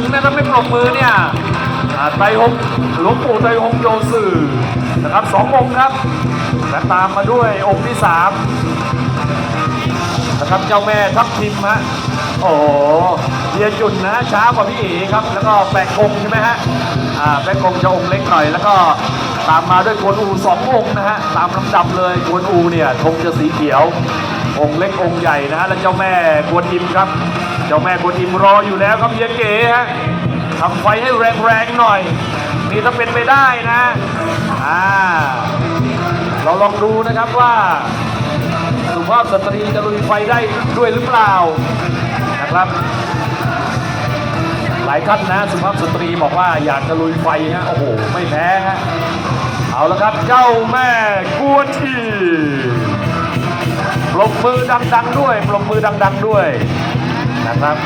ถึงนะครับไม่ปรบมือเนี่ยไตหงหลวงปู่ไตรหงโยสื่อนะครับสององค์ครับ และตามมาด้วยองค์ที่สามนะครับเจ้าแม่ทับทิมฮะโอ้เดียจุนนะช้ากว่าพี่เอ๋ครับ แล้วก็แปะคงใช่ไหมฮะอ่าแปะคงจะองค์เล็กหน่อยแล้วก็ ตามมาด้วยกวนอูสององค์นะฮะตามลำดับเลยกวนอูเนี่ยธงจะสีเขียว องค์เล็กองค์ใหญ่นะฮะและเจ้าแม่กวนอิมครับ เจ้าแม่กวนอิมรออยู่แล้วครับเฮียเก๋ฮะทำไฟให้แรงๆหน่อยนี่ถ้าเป็นไปได้นะอ่าเราลองดูนะครับว่าสุภาพสตรีจะลุยไฟได้ด้วยหรือเปล่านะครับ หลายท่านนะสุภาพสตรีบอกว่าอยากจะลุยไฟฮะโอ้โห ไม่แพ้ฮะเอาละครับเจ้าแม่กวนอีปรบมือดัง ๆ ด้วยปรบมือดัง ๆ ด้วยนะครับ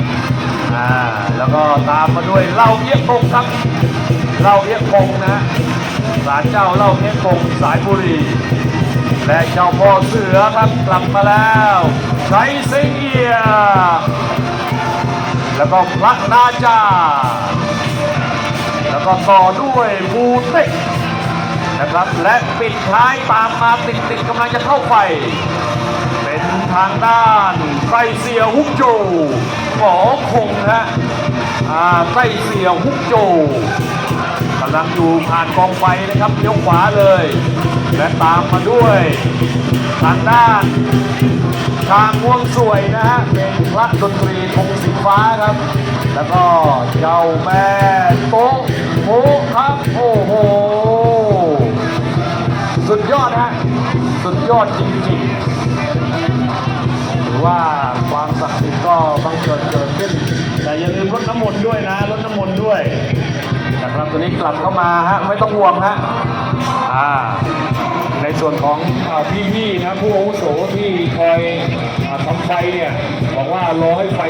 อ่าแล้วก็ตามมาด้วยเหล่าเอี้ยกงครับเหล่าเอี้ยกงนะศาลเจ้าเหล่าเอี้ยกงสายบุรีและเจ้าพ่อเสือครับกลับมาแล้วใช้เสียย แล้วก็พระนาจา แล้วก็ต่อด้วยบูเต็กนะครับ และปิดท้ายตามมาติดติดๆกำลังจะเข้าไปเป็นทางด้านไส้เสียฮุกโจหมอคงฮะไส้เสียฮุกโจกำลังอยู่ผ่านกองไฟนะครับเลี้ยวขวาเลย และตามมาด้วย ทางด้าน ทางม่วงสวยนะฮะเป็นพระดนตรีธงสีฟ้าครับ แล้วก็เจ้าแม่โต๊ะโมครับโอ้โหสุดยอดฮะสุดยอดจริงๆถือว่าความศักดิ์สิทธิ์ก็บังเกิดเกิดขึ้น แต่อย่าลืมรดน้ำมนต์ด้วยนะรดน้ำมนต์ด้วยนะครับตัวนี้กลับเข้ามาฮะไม่ต้องห่วงฮะอ่า ในส่วนของพี่ๆนะผู้อาวุโสที่คอยอทำไฟเนี่ยบอกว่ารอให้ไฟ